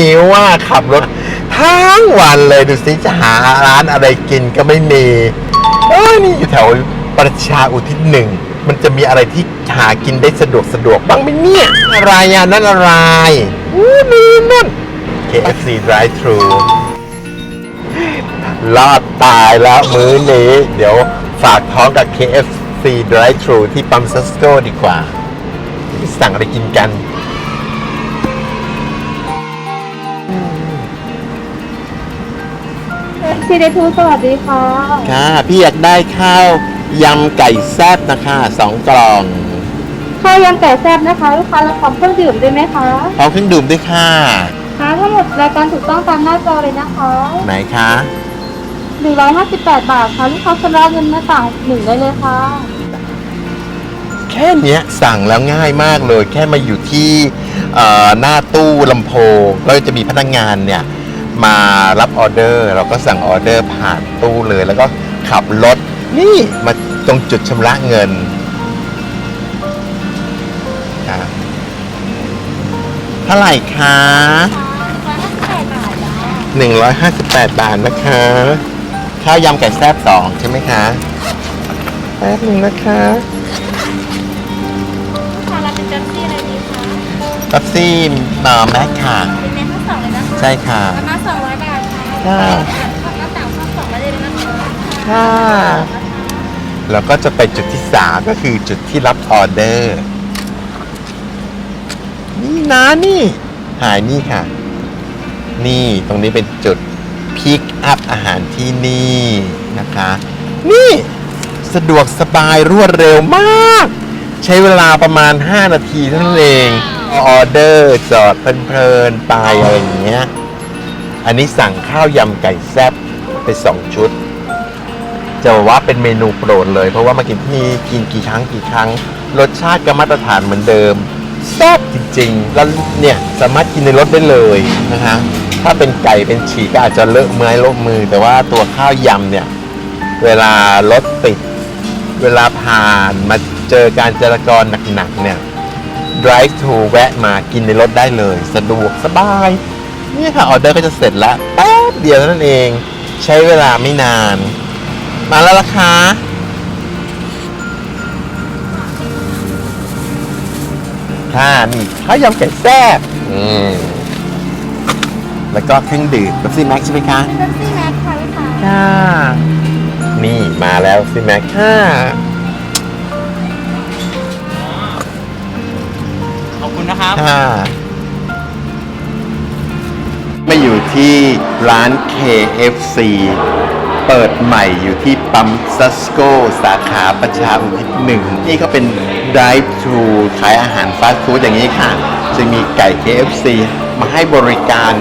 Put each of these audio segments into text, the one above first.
หิวว่าขับรถทั้งวันเลยดูสิจะหาร้านอะไรกินก็ไม่มีเอ้ยนี่อยู่แถวประชาอุทิศหนึ่ง มันจะมีอะไรที่หากินได้สะดวกสะดวกบ้างไหมเนี่ยอะไรอะนั่นอะไรอู้นี่นั่น KFC Drive Thru รอดตายแล้วมื้อนี้ เดี๋ยวฝากท้องกับ KFC Drive Thru ที่ปั๊มซัสโกดีกว่า สั่งอะไรกินกัน ซีเดทูสวัสดีค่ะค่ะ พี่อยากได้ข้าวยำไก่แซ่บนะคะสองกล่อง ข้าวยำไก่แซ่บนะคะลูกค้ารับพร้อมเครื่องดื่มด้วยไหมคะพร้อมเครื่องดื่มด้วยค่ะค่ะทั้งหมดรายการถูกต้องตามหน้าจอเลยนะคะไหนคะ158 บาทค่ะลูกค้าชำระเงินมาต่างหนึ่งได้เลยค่ะ แค่เนี้ยสั่งแล้วง่ายมากเลย แค่มาอยู่ที่เอ่อหน้าตู้ลำโพงก็จะมีพนักงานเนี่ย มารับออเดอร์ เราก็สั่งออเดอร์ผ่านตู้เลย แล้วก็ขับรถนี่มาตรงจุดชำระเงินค่ะเท่าไหร่คะ158 บาทนะคะข้าวยำไก่แซ่บสองใช่ไหมคะแป๊บหนึงนะคะค่ะเราเป็นเจ้าซี่อะไรดีคะแป๊บซี่เอ่อแม็กค่ะเป็นเมนทั้งสองเลยนะคะ ใช่ค่ะประมาณ200บาทค่ะค่ะหน้าต่างข้อสองมาเลยนะคะค่ะแล้วก็จะไปจุดที่3ก็คือจุดที่รับออเดอร์ นี่นะนี่หายนี่ค่ะ นี่ตรงนี้เป็นจุดพิกอัพอาหารที่นี่นะคะ นี่สะดวกสบายรวดเร็วมาก ใช้เวลาประมาณ 5 นาทีเท่านั้นเอง ออเดอร์จอดเพลินๆไปอะไรอย่างเงี้ย อันนี้สั่งข้าวยำไก่แซ่บไป2ชุด จะบอกว่าเป็นเมนูโปรดเลย เพราะว่ามากินที่นี่กินกี่ครั้งกี่ครั้ง รสชาติก็มาตรฐานเหมือนเดิมแซ่บจริงๆ แล้วเนี่ยสามารถกินในรถได้เลยนะฮะถ้าเป็นไก่เป็นฉีกก็อาจจะเลอะเมื่อยเลอะมือ แต่ว่าตัวข้าวยำเนี่ย เวลารถติด เวลาผ่านมาเจอการจราจรหนักๆเนี่ย drive to แวะมากินในรถได้เลย สะดวกสบาย เนี่ยค่ะออเดอร์ก็จะเสร็จแล้วแป๊บเดียวเท่านั้นเอง ใช้เวลาไม่นาน มาแล้วล่ะคะค่ะนี่ข้าวยำไก่แซ่บอืมแล้วก็เครื่องดื่มแบบซี่แม็กใช่ไหมคะเป็นเจ้าซี่แม็กค่ะลูกค้าค่ะ นี่มาแล้วซี่แม็กค่ะ นะครับ ค่ะมาอยู่ที่ร้าน KFC เปิดใหม่อยู่ที่ปั๊มซัสโกสาขาประชาอุทิศหนึ่งนี่ก็เป็น drive thru ขายอาหารฟาสต์ฟู้ดอย่างนี้ค่ะ จะมีไก่ KFC มาให้บริการ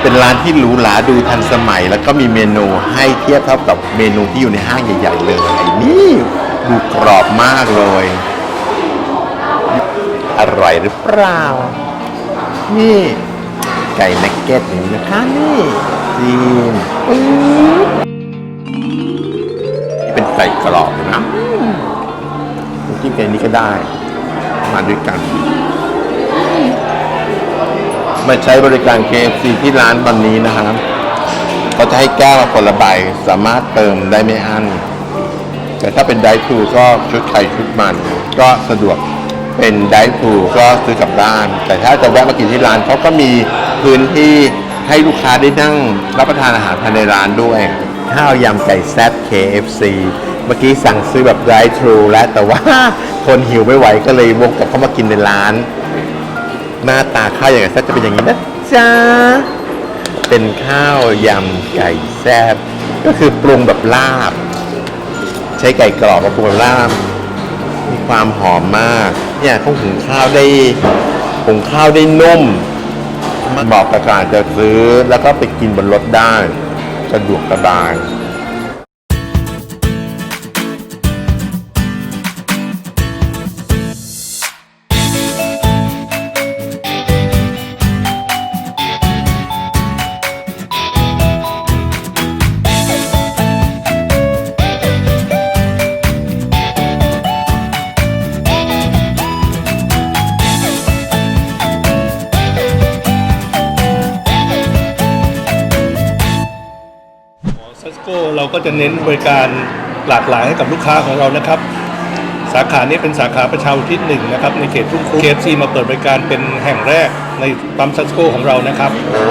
เป็นร้านที่หรูหราดูทันสมัย แล้วก็มีเมนูให้เทียบเท่ากับเมนูที่อยู่ในห้างใหญ่ ๆ เลย นี่ดูกรอบมากเลย อร่อยหรือเปล่า นี่ ไก่นักเก็ตอย่างนี้นะคะนี่จีนปึ๊บนี่เป็นไก่กรอบนะน้ำจิ้มแกงนี้ก็ได้ มาด้วยกัน มาใช้บริการ KFC ที่ร้านตอนนี้นะครับเขาจะให้แก้วมาคนละใบสามารถเติมได้ไม่อั้นแต่ถ้าเป็นไดทูก็ชุดไข่ชุดมันก็สะดวก เป็นไดทูก็ซื้อกลับบ้าน แต่ถ้าจะแวะมากินที่ร้านเขาก็มีพื้นที่ให้ลูกค้าได้นั่งรับประทานอาหารภายในร้านด้วย ข้าวยำไก่แซ่บ KFC เมื่อกี้สั่งซื้อแบบไดทูแล้วแต่ว่าคนหิวไม่ไหวก็เลยวกกลับเข้ามากินในร้าน หน้าตาข้าวอย่างไก่แซ่บจะเป็นอย่างนี้นะจ๊ะเป็นข้าวยำไก่แซ่บก็คือปรุงแบบลาบ ใช้ไก่กรอบมาปรุงแบบลาบมีความหอมมาก เนี่ยเขาหุงข้าวได้หุงข้าวได้นุ่มมันบอกกับการจะซื้อแล้วก็ไปกินบนรถได้ สะดวกสบาย ก้เราก็จะเน้นบริการหลากหลายให้กับลูกค้าของเรานะครับ สาขานี้เป็นสาขาประชาอุทิศหนึ่งนะครับในเขตทุ่งครุเคฟซีมาเปิดบริการเป็นแห่งแรกในปั๊มซัสโกของเรานะครับโอ้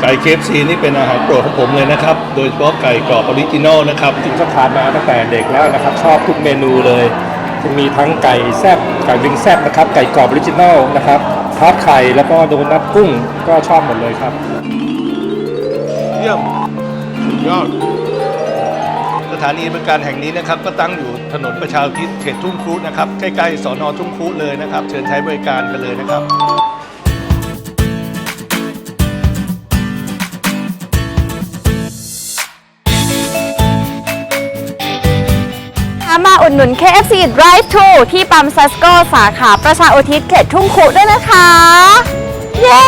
ไก่เคฟซีนี่เป็นอาหารโปรดของผมเลยนะครับ โดยเฉพาะไก่กรอบออริจินอลนะครับจริงๆทานมาตั้งแต่เด็กแล้วนะครับ ชอบทุกเมนูเลยจะมีทั้งไก่แซบไก่วิงแซบนะครับ ไก่กรอบออริจินอลนะครับทอดไข่แล้วก็โดนัทกุ้งก็ชอบหมดเลยครับ เยี่ยมสุดยอด ถานีบริการแห่งนี้นะครับก็ตั้งอยู่ถนนประชาอุทิศเขตทุ่งครุนะครับใกล้ๆสอนอทุ่งครุเลยนะครับ เชิญใช้บริการกันเลยนะครับมาอุดหนุน KFC Drive to ที่ปั๊มซัสโกสาขาประชาอุทิศเขตทุ่งคุด้วยนะคะ เย้